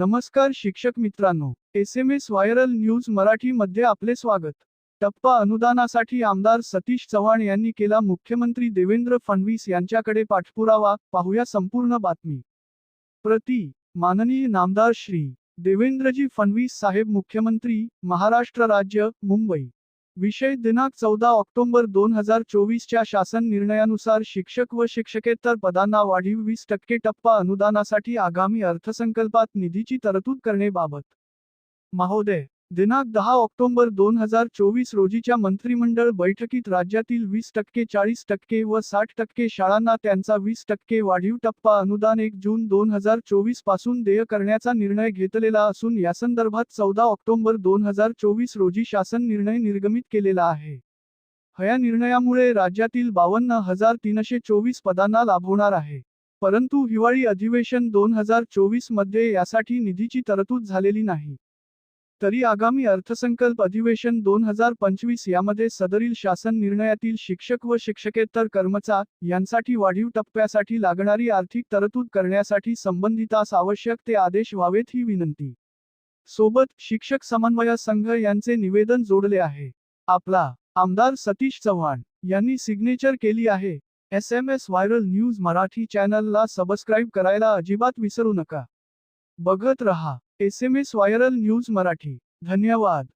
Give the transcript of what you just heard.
नमस्कार शिक्षक मित्रांनो S M S viral news Marathi मध्ये आपले स्वागत. टप्पा अनुदानासाठी आमदार सतीश चव्हाण यांनी केला मुख्यमंत्री देवेंद्र फडणवीस यांच्याकडे पाठपुरावा पाहूया संपूर्ण बातमी. प्रति माननीय नामदार श्री देवेंद्रजी फडणवीस साहेब मुख्यमंत्री महाराष्ट्र राज्य मुंबई. विषय दिनांक चौदा ऑक्टोबर दोन हजार चोवीसच्या शासन निर्णयानुसार शिक्षक व शिक्षकेतर पदांना वाढीव वीस टक्के टप्पा अनुदानासाठी आगामी अर्थसंकल्पात निधीची तरतूद करण्याबाबत महोदय दिनांक दहा ऑक्टोबर दोन हजार चोवीस रोजीच्या मंत्रिमंडळ बैठकीत राज्यातील वीस टक्के चाळीस टक्के व साठ टक्के शाळांना त्यांचा वीस टक्के वाढीव टप्पा अनुदान एक जून दोन हजार चोवीसपासून देय करण्याचा निर्णय घेतलेला असून यासंदर्भात चौदा ऑक्टोबर दोन हजार चोवीस रोजी शासन निर्णय निर्गमित केलेला आहे. हया निर्णयामुळे राज्यातील बावन्न हजार तीनशे चोवीस पदांना लाभ होणार आहे. परंतु हिवाळी अधिवेशन दोन हजार चोवीसमध्ये यासाठी निधीची तरतूद झालेली नाही. तरी आगामी अर्थसंकल्प अधिवेशन दोन हजार पंचवीस यामध्ये सदरील शासन निर्णयातील शिक्षक व शिक्षकेतर कर्मचार यांसाठी वाढीव टप्प्यासाठी लागणारी आर्थिक तरतूद करण्यासाठी संबंधितास आवश्यक ते आदेश व्हावेत ही विनंती. सोबत शिक्षक समन्वय संघ यांचे निवेदन जोडले आहे. आपला आमदार सतीश चव्हाण यांनी सिग्नेचर केली आहे. S M S viral news Marathi चॅनलला सबस्क्राईब करायला अजिबात विसरू नका. बघत रहा. S M S viral news Marathi. धन्यवाद.